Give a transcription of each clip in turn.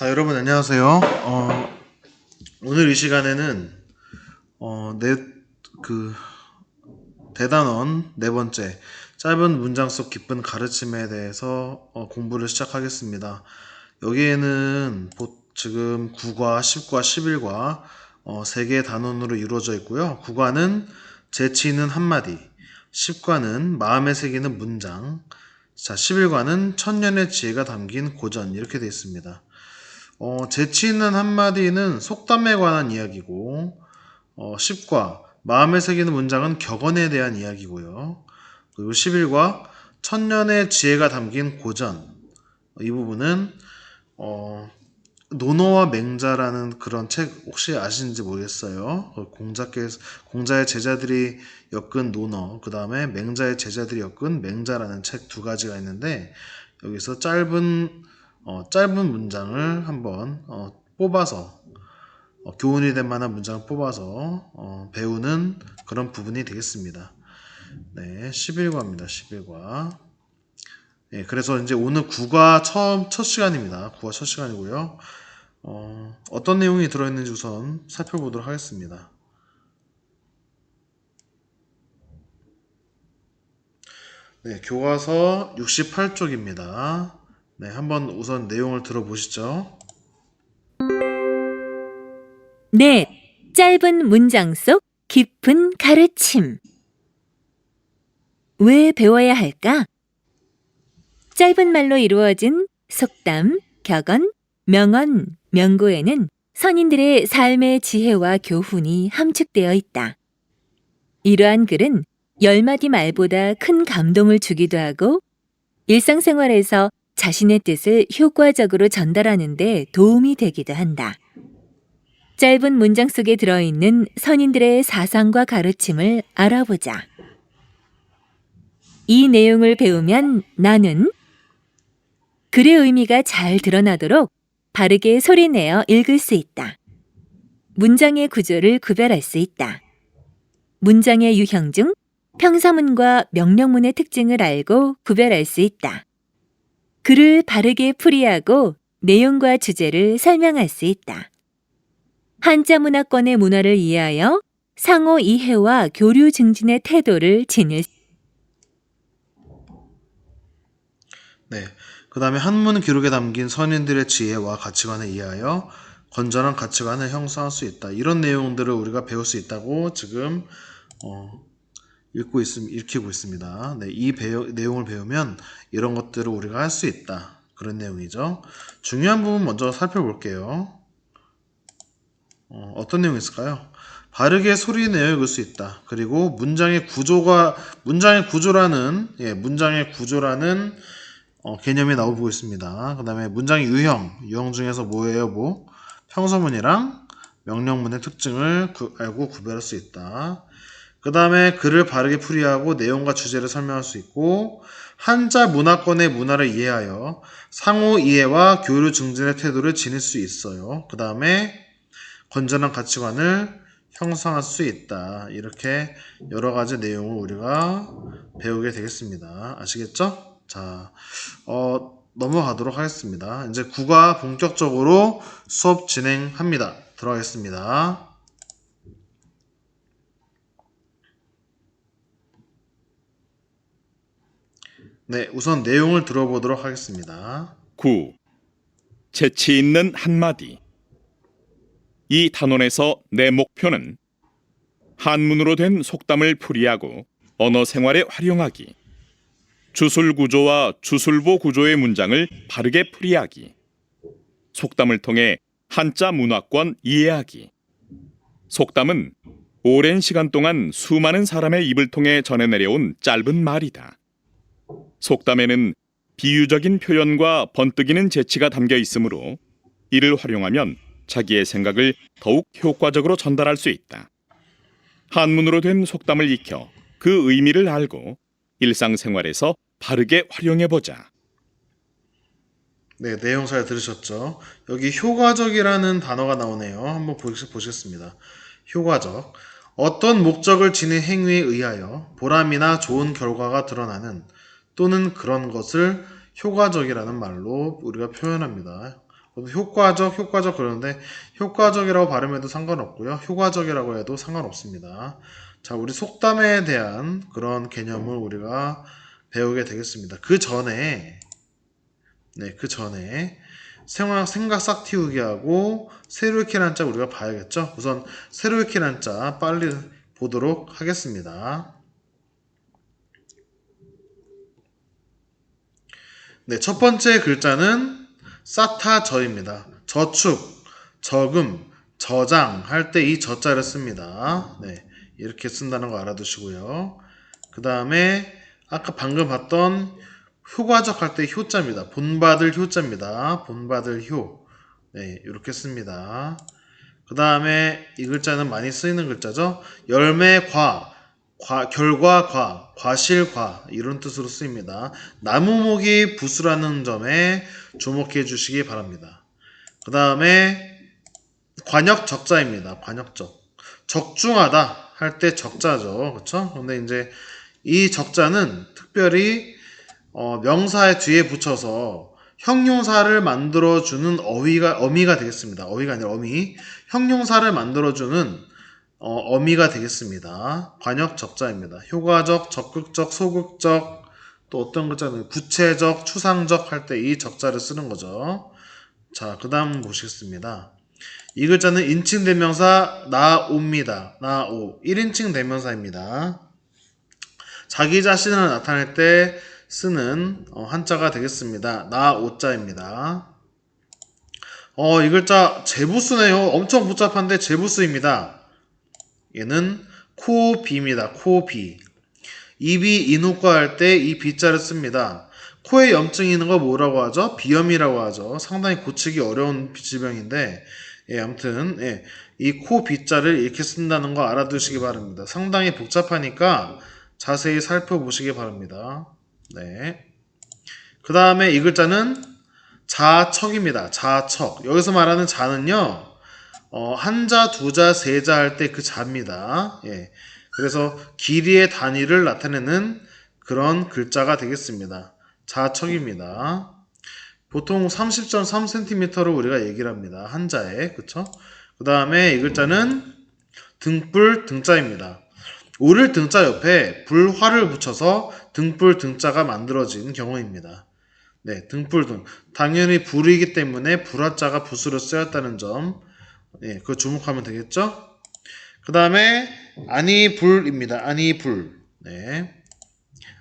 자, 여러분 안녕하세요. 어, 오늘 이 시간에는 어, 네, 그 대단원 네 번째 짧은 문장 속 깊은 가르침에 대해서 어, 공부를 시작하겠습니다. 여기에는 보- 지금 9과 10과 11과 어, 세 개의 단원으로 이루어져 있고요. 9과는 재치 있는 한마디, 10과는 마음에 새기는 문장, 자, 11과는 천년의 지혜가 담긴 고전 이렇게 되어 있습니다. 어, 재치 있는 한마디는 속담에 관한 이야기고, 어, 10과 마음에 새기는 문장은 격언에 대한 이야기고요. 그리고 11과 천년의 지혜가 담긴 고전. 이 부분은, 어, 노노와 맹자라는 그런 책 혹시 아시는지 모르겠어요. 그 공자께, 공자의 제자들이 엮은 노너, 그 다음에 맹자의 제자들이 엮은 맹자라는 책 두 가지가 있는데, 여기서 짧은 어, 짧은 문장을 한번 어, 뽑아서 어, 교훈이 될 만한 문장을 뽑아서 어, 배우는 그런 부분이 되겠습니다. 네, 11과입니다. 11과. 네, 그래서 이제 오늘 9과 처음 첫 시간입니다. 9과 첫 시간이고요. 어, 어떤 내용이 들어있는지 우선 살펴보도록 하겠습니다. 네, 교과서 68쪽입니다. 네, 한번 우선 내용을 들어보시죠. 넷. 짧은 문장 속 깊은 가르침. 왜 배워야 할까? 짧은 말로 이루어진 속담, 격언, 명언, 명고에는 선인들의 삶의 지혜와 교훈이 함축되어 있다. 이러한 글은 열 마디 말보다 큰 감동을 주기도 하고 일상생활에서 자신의 뜻을 효과적으로 전달하는 데 도움이 되기도 한다. 짧은 문장 속에 들어있는 선인들의 사상과 가르침을 알아보자. 이 내용을 배우면 나는 글의 의미가 잘 드러나도록 바르게 소리내어 읽을 수 있다. 문장의 구조를 구별할 수 있다. 문장의 유형 중 평서문과 명령문의 특징을 알고 구별할 수 있다. 글을 바르게 풀이하고 내용과 주제를 설명할 수 있다. 한자 문화권의 문화를 이해하여 상호 이해와 교류 증진의 태도를 지닐 네. 그 다음에 한문 기록에 담긴 선인들의 지혜와 가치관을 이해하여 건전한 가치관을 형성할 수 있다. 이런 내용들을 우리가 배울 수 있다고 지금 어, 읽고 있음, 읽히고 있습니다. 네, 이 배우, 내용을 배우면 이런 것들을 우리가 할 수 있다. 그런 내용이죠. 중요한 부분 먼저 살펴볼게요. 어, 어떤 내용이 있을까요? 바르게 소리 내어 읽을 수 있다. 그리고 문장의 구조가 문장의 구조라는 예, 문장의 구조라는 어, 개념이 나오고 있습니다. 그 다음에 문장의 유형, 유형 중에서 뭐예요? 뭐 평서문이랑 명령문의 특징을 구- 알고 구별할 수 있다. 그 다음에 글을 바르게 풀이하고 내용과 주제를 설명할 수 있고 한자 문화권의 문화를 이해하여 상호 이해와 교류 증진의 태도를 지닐 수 있어요. 그 다음에 건전한 가치관을 형성할 수 있다. 이렇게 여러 가지 내용을 우리가 배우게 되겠습니다. 아시겠죠? 자, 어, 넘어가도록 하겠습니다. 이제 국어 본격적으로 수업 진행합니다. 들어가겠습니다. 네, 우선 내용을 들어보도록 하겠습니다. 9. 재치 있는 한마디. 이 단원에서 내 목표는 한문으로 된 속담을 풀이하고 언어 생활에 활용하기. 주술 구조와 주술보 구조의 문장을 바르게 풀이하기. 속담을 통해 한자 문화권 이해하기. 속담은 오랜 시간 동안 수많은 사람의 입을 통해 전해 내려온 짧은 말이다. 속담에는 비유적인 표현과 번뜩이는 재치가 담겨 있으므로 이를 활용하면 자기의 생각을 더욱 효과적으로 전달할 수 있다. 한문으로 된 속담을 익혀 그 의미를 알고 일상생활에서 바르게 활용해 보자. 네, 내용 잘 들으셨죠? 여기 효과적이라는 단어가 나오네요. 한번 보시- 보시겠습니다. 효과적. 어떤 목적을 지닌 행위에 의하여 보람이나 좋은 결과가 드러나는 또는 그런 것을 효과적이라는 말로 우리가 표현합니다. 효과적, 효과적 그러는데 효과적이라고 발음해도 상관없고요. 효과적이라고 해도 상관없습니다. 자, 우리 속담에 대한 그런 개념을 우리가 배우게 되겠습니다. 그 전에 네, 그 전에 생각, 생각 싹 틔우기 하고 새로 익히라는 자 우리가 봐야겠죠? 우선 새로 익히라는 자 빨리 보도록 하겠습니다. 네, 첫 번째 글자는 사타저입니다. 저축, 저금, 저장 할 때 이 저자를 씁니다. 네, 이렇게 쓴다는 거 알아두시고요. 그 다음에 아까 방금 봤던 효과적 할 때 효자입니다. 본받을 효자입니다. 본받을 효. 네, 이렇게 씁니다. 그 다음에 이 글자는 많이 쓰이는 글자죠. 열매 과, 과 결과 과, 과실 과 이런 뜻으로 쓰입니다. 나무목이 부수라는 점에 주목해 주시기 바랍니다. 그 다음에 관역 적자입니다. 관역적. 적중하다 할 때 적자죠. 그렇죠? 근데 이제 이 적자는 특별히 어, 명사의 뒤에 붙여서 형용사를 만들어주는 어휘가 어미가 되겠습니다. 어휘가 아니라 어미. 형용사를 만들어주는 어, 어미가 되겠습니다. 관역 적자입니다. 효과적, 적극적, 소극적, 또 어떤 글자는 구체적, 추상적 할 때 이 적자를 쓰는 거죠. 자, 그 다음 보시겠습니다. 이 글자는 인칭 대명사 나옵니다. 나오. 1인칭 대명사입니다. 자기 자신을 나타낼 때 쓰는 어, 한자가 되겠습니다. 나오자입니다. 어, 이 글자 제부수네요. 엄청 복잡한데 제부수입니다. 얘는 코비입니다. 코비. 입이 인후과 할 때이 비자를 씁니다. 코에 염증이 있는 거 뭐라고 하죠? 비염이라고 하죠. 상당히 고치기 어려운 질병인데, 예, 아무튼, 예, 이코 비자를 이렇게 쓴다는 거 알아두시기 바랍니다. 상당히 복잡하니까 자세히 살펴보시기 바랍니다. 네. 그 다음에 이 글자는 자척입니다. 자척. 여기서 말하는 자는요, 어, 한 자, 두 자, 세 자 할 때 그 자입니다. 예. 그래서 길이의 단위를 나타내는 그런 글자가 되겠습니다. 자척입니다. 보통 30.3cm로 우리가 얘기를 합니다. 한자에. 그쵸? 그 다음에 이 글자는 등불 등자입니다. 오를 등자 옆에 불화를 붙여서 등불 등자가 만들어진 경우입니다. 네, 등불 등. 당연히 불이기 때문에 불화자가 붓으로 쓰였다는 점. 네, 그거 주목하면 되겠죠? 그 다음에 아니 불입니다. 아니 불. 네.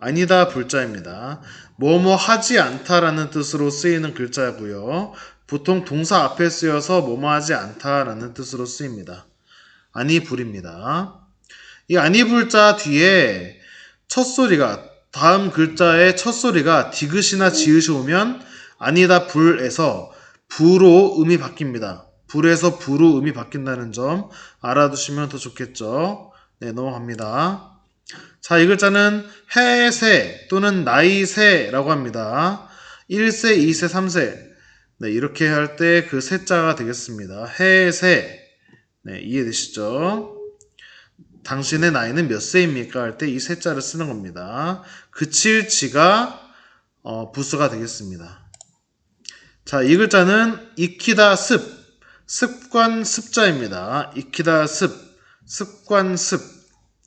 아니다 불자입니다. 뭐뭐 하지 않다라는 뜻으로 쓰이는 글자고요. 보통 동사 앞에 쓰여서 뭐뭐 하지 않다라는 뜻으로 쓰입니다. 아니 불입니다. 이 아니 불자 뒤에 첫 소리가 다음 글자의 첫 소리가 디귿이나 지읒이 오면 아니다 불에서 부로 음이 바뀝니다. 불에서 부로 음이 바뀐다는 점 알아두시면 더 좋겠죠. 네, 넘어갑니다. 자, 이 글자는 해세 또는 나이세라고 합니다. 1세, 2세, 3세. 네, 이렇게 할 때 그 세자가 되겠습니다. 해세. 네, 이해되시죠? 당신의 나이는 몇 세입니까? 할 때 이 세자를 쓰는 겁니다. 그칠지가 어, 부수가 되겠습니다. 자, 이 글자는 익히다 습, 습관 습자입니다. 익히다 습, 습관 습.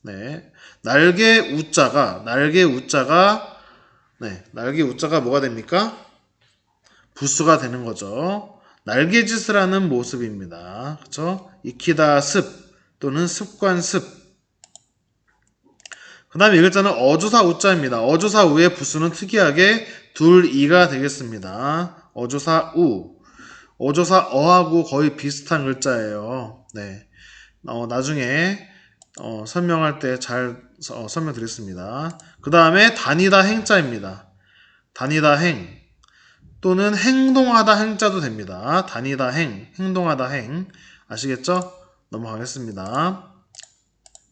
네. 날개 우자가, 날개 우자가, 네, 날개 우자가 뭐가 됩니까? 부수가 되는 거죠. 날개짓을 하는 모습입니다. 그쵸? 익히다 습 또는 습관 습. 그 다음에 이 글자는 어조사 우자입니다. 어조사 우의 부수는 특이하게 둘, 이가 되겠습니다. 어조사 우. 어조사 어하고 거의 비슷한 글자예요. 네. 어, 나중에 어, 설명할 때 잘 어, 설명드리겠습니다. 그 다음에 다니다 행자입니다. 다니다 행 또는 행동하다 행자도 됩니다. 다니다 행, 행동하다 행 아시겠죠? 넘어가겠습니다.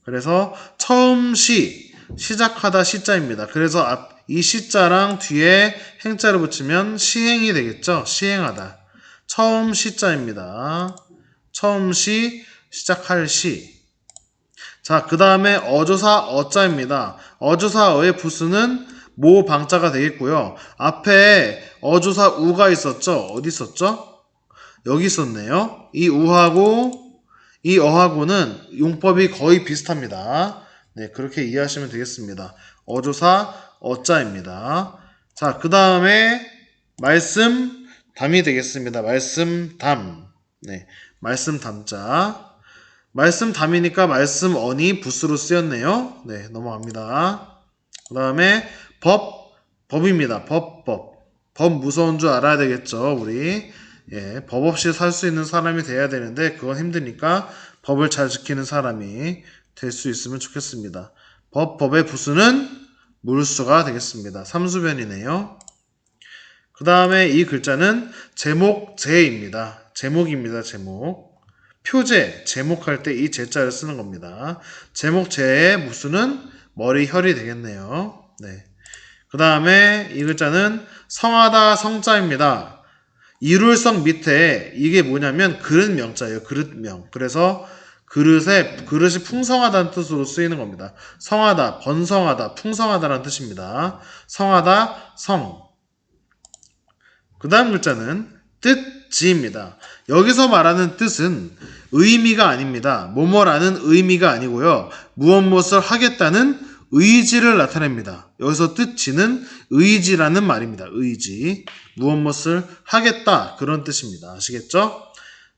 그래서 처음 시 시작하다 시자입니다. 그래서 앞 이 시자랑 뒤에 행자를 붙이면 시행이 되겠죠? 시행하다. 처음 시자입니다. 처음 시 시작할 시. 자, 그 다음에 어조사 어자입니다. 어조사어의 부수는 모 방자가 되겠고요. 앞에 어조사 우가 있었죠? 어디 있었죠? 여기 있었네요. 이 우하고 이 어하고는 용법이 거의 비슷합니다. 네, 그렇게 이해하시면 되겠습니다. 어조사 어자입니다. 자, 그 다음에 말씀 담이 되겠습니다. 말씀 담. 네, 말씀 담자. 말씀 담이니까 말씀 언이 부수로 쓰였네요. 네, 넘어갑니다. 그 다음에 법, 법입니다. 법, 법. 법 무서운 줄 알아야 되겠죠, 우리. 예, 법 없이 살 수 있는 사람이 돼야 되는데, 그건 힘드니까 법을 잘 지키는 사람이 될 수 있으면 좋겠습니다. 법, 법의 부수는 물수가 되겠습니다. 삼수변이네요. 그 다음에 이 글자는 제목 제입니다. 제목입니다, 제목. 표제, 제목할 때 이 제자를 쓰는 겁니다. 제목 제의 무수는 머리, 혈이 되겠네요. 네. 그 다음에 이 글자는 성하다, 성자입니다. 이룰성 밑에 이게 뭐냐면 그릇 명자예요. 그릇 명. 그래서 그릇에 그릇이 풍성하다는 뜻으로 쓰이는 겁니다. 성하다, 번성하다, 풍성하다라는 뜻입니다. 성하다, 성. 그 다음 글자는 뜻지입니다. 여기서 말하는 뜻은 의미가 아닙니다. 뭐뭐라는 의미가 아니고요. 무엇 무엇을 하겠다는 의지를 나타냅니다. 여기서 뜻지는 의지라는 말입니다. 의지. 무엇 무엇을 하겠다. 그런 뜻입니다. 아시겠죠?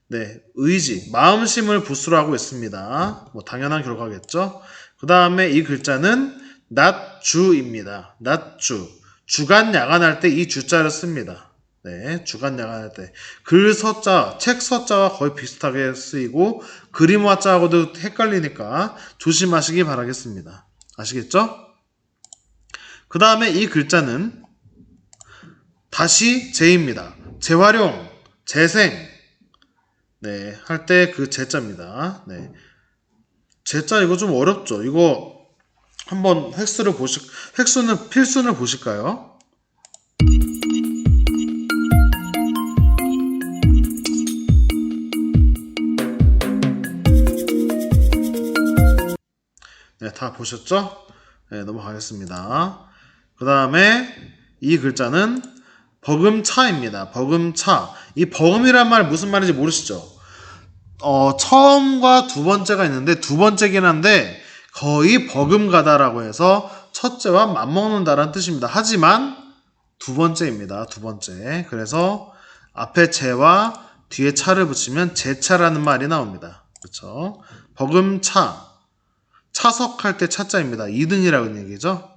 네, 의지, 마음심을 부수로 하고 있습니다. 뭐 당연한 결과겠죠. 그 다음에 이 글자는 낮주입니다. 낮주. 주간 야간할 때 이 주자를 씁니다. 네, 주간 야간할 때. 글 서자, 책 서자와 거의 비슷하게 쓰이고 그림 화자하고도 헷갈리니까 조심하시기 바라겠습니다. 아시겠죠? 그 다음에 이 글자는 다시 재입니다. 재활용, 재생, 네, 할 때그 제자입니다. 네. 제자 이거 좀 어렵죠? 이거 한번 획수를 보실, 획수는, 필수는 보실까요? 네, 다 보셨죠? 네, 넘어가겠습니다. 그 다음에 이 글자는 버금차입니다. 버금차. 이 버금이란 말 무슨 말인지 모르시죠? 어, 처음과 두 번째가 있는데 두 번째긴 한데 거의 버금가다라고 해서 첫째와 맞먹는다라는 뜻입니다. 하지만 두 번째입니다. 두 번째. 그래서 앞에 제와 뒤에 차를 붙이면 제차라는 말이 나옵니다. 그렇죠? 버금차. 차석할 때 차자입니다. 2등이라는 얘기죠.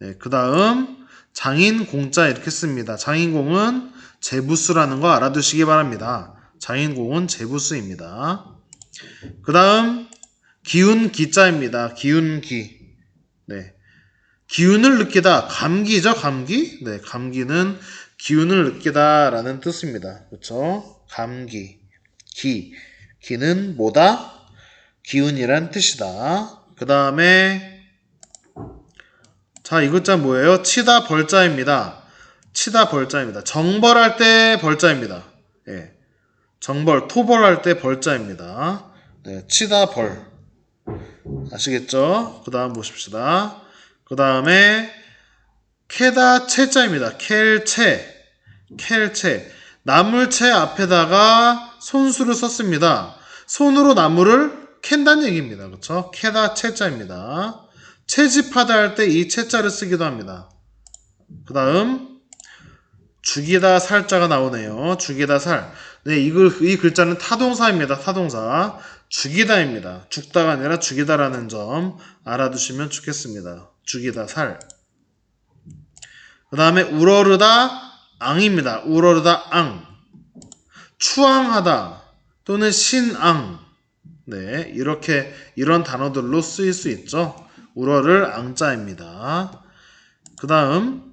네, 그 다음 장인 공자 이렇게 씁니다. 장인공은 제부수라는 거 알아두시기 바랍니다. 장인공은 제부수입니다. 그 다음 기운 기자입니다. 기운 기. 네. 기운을 느끼다. 감기죠, 감기? 네, 감기는 기운을 느끼다라는 뜻입니다. 그렇죠? 감기. 기. 기는 뭐다? 기운이란 뜻이다. 그 다음에 자, 이 글자 뭐예요? 치다 벌자입니다. 치다 벌자입니다. 정벌할 때 벌자입니다. 예. 정벌, 토벌할 때 벌자입니다. 네, 치다 벌. 아시겠죠? 그 다음 보십시다. 그 다음에 캐다 채자입니다. 캘채. 캘채. 나물채 앞에다가 손수를 썼습니다. 손으로 나무를 캔다는 얘기입니다. 그쵸? 캐다 채자입니다. 채집하다 할 때 이 채자를 쓰기도 합니다. 그 다음 죽이다 살자가 나오네요. 죽이다 살. 네, 이, 글, 이 글자는 타동사입니다. 타동사. 죽이다입니다. 죽다가 아니라 죽이다라는 점 알아두시면 좋겠습니다. 죽이다 살. 그 다음에 우러르다 앙입니다. 우러르다 앙. 추앙하다 또는 신앙. 네, 이렇게 이런 단어들로 쓰일 수 있죠. 우러를 앙자입니다. 그 다음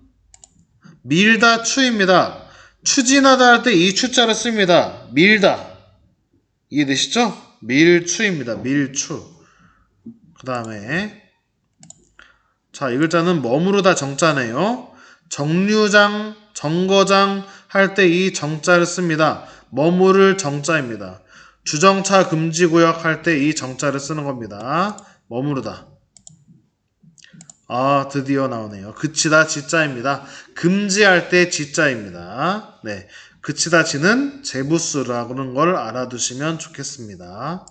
밀다 추입니다. 추진하다 할 때 이 추자를 씁니다. 밀다. 이해되시죠? 밀추입니다. 밀추. 그 다음에 자, 이 글자는 머무르다 정자네요. 정류장, 정거장 할 때 이 정자를 씁니다. 머무를 정자입니다. 주정차 금지구역 할 때 이 정자를 쓰는 겁니다. 머무르다. 아, 드디어 나오네요. 그치다 지자입니다. 금지할 때 지자입니다. 네. 그치다 지는 제부스라는 걸 알아두시면 좋겠습니다.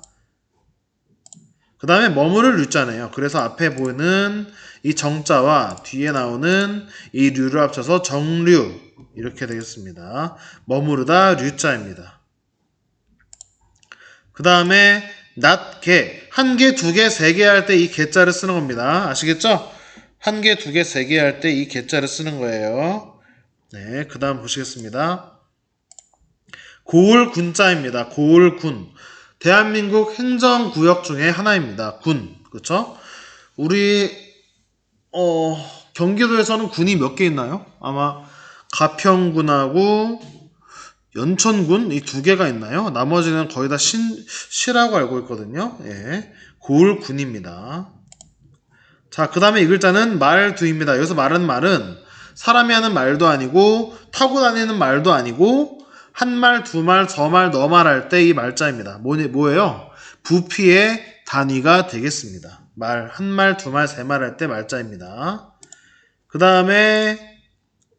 그 다음에 머무를 류자네요. 그래서 앞에 보이는 이 정자와 뒤에 나오는 이 류를 합쳐서 정류 이렇게 되겠습니다. 머무르다 류자입니다. 그 다음에 낫 개 한 개, 두 개, 세 개 할 때 이 개자를 쓰는 겁니다. 아시겠죠? 한 개, 두 개, 세 개 할 때 이 개자를 쓰는 거예요. 네, 그 다음 보시겠습니다. 고을 군자입니다. 고을 군. 대한민국 행정구역 중에 하나입니다. 군. 그쵸? 우리, 어, 경기도에서는 군이 몇 개 있나요? 아마 가평군하고 연천군 이 두 개가 있나요? 나머지는 거의 다 신, 시라고 알고 있거든요. 예. 고을군입니다. 자, 그 다음에 이 글자는 말두입니다. 여기서 말은 말은 사람이 하는 말도 아니고 타고 다니는 말도 아니고 한 말, 두 말, 저 말, 너 말 할 때 이 말자입니다. 뭐, 뭐예요? 부피의 단위가 되겠습니다. 말, 한 말, 두 말, 세 말 할 때 말자입니다. 그 다음에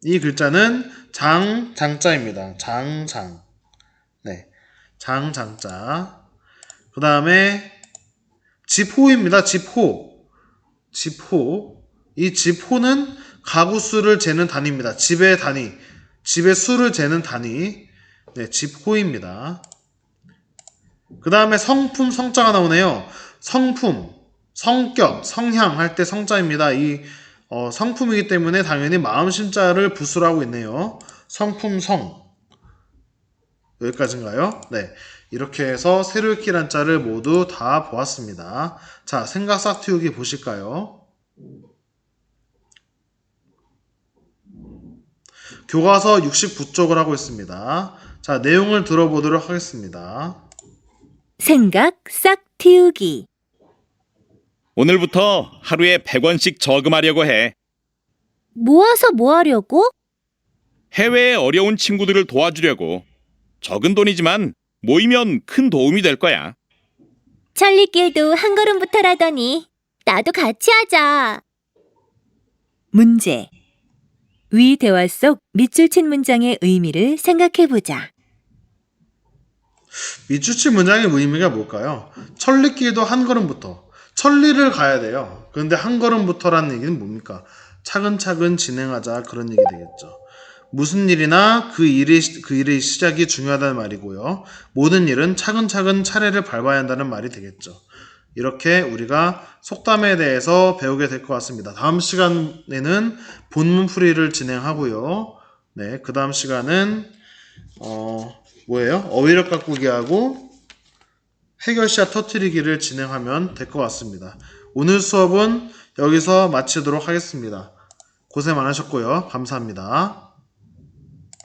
이 글자는 장, 장자입니다. 장, 장. 네. 장, 장자. 그 다음에 지포입니다. 지포. 지포. 이 지포는 가구 수를 재는 단위입니다. 집의 단위. 집의 수를 재는 단위. 네, 지포입니다. 그 다음에 성품, 성자가 나오네요. 성품, 성격, 성향 할 때 성자입니다. 이 어, 성품이기 때문에 당연히 마음 심자를 부수로 하고 있네요. 성품, 성. 여기까지인가요? 네. 이렇게 해서 세로 읽기란 자를 모두 다 보았습니다. 자, 생각 싹 틔우기 보실까요? 교과서 69쪽을 하고 있습니다. 자, 내용을 들어보도록 하겠습니다. 생각 싹 틔우기. 오늘부터 하루에 100원씩 저금하려고 해. 모아서 뭐 하려고? 해외에 어려운 친구들을 도와주려고. 적은 돈이지만 모이면 큰 도움이 될 거야. 천리길도 한 걸음부터라더니 나도 같이 하자. 문제. 위 대화 속 밑줄 친 문장의 의미를 생각해 보자. 밑줄치 문장의 의미가 뭘까요? 천리길도 한 걸음부터. 천리를 가야 돼요. 그런데 한 걸음부터라는 얘기는 뭡니까? 차근차근 진행하자 그런 얘기 되겠죠. 무슨 일이나 그 일이 그 일의 시작이 중요하다는 말이고요. 모든 일은 차근차근 차례를 밟아야 한다는 말이 되겠죠. 이렇게 우리가 속담에 대해서 배우게 될 것 같습니다. 다음 시간에는 본문 풀이를 진행하고요. 네, 그 다음 시간은 어 뭐예요? 어휘력 가꾸기하고 해결샷 터트리기를 진행하면 될 것 같습니다. 오늘 수업은 여기서 마치도록 하겠습니다. 고생 많으셨고요. 감사합니다.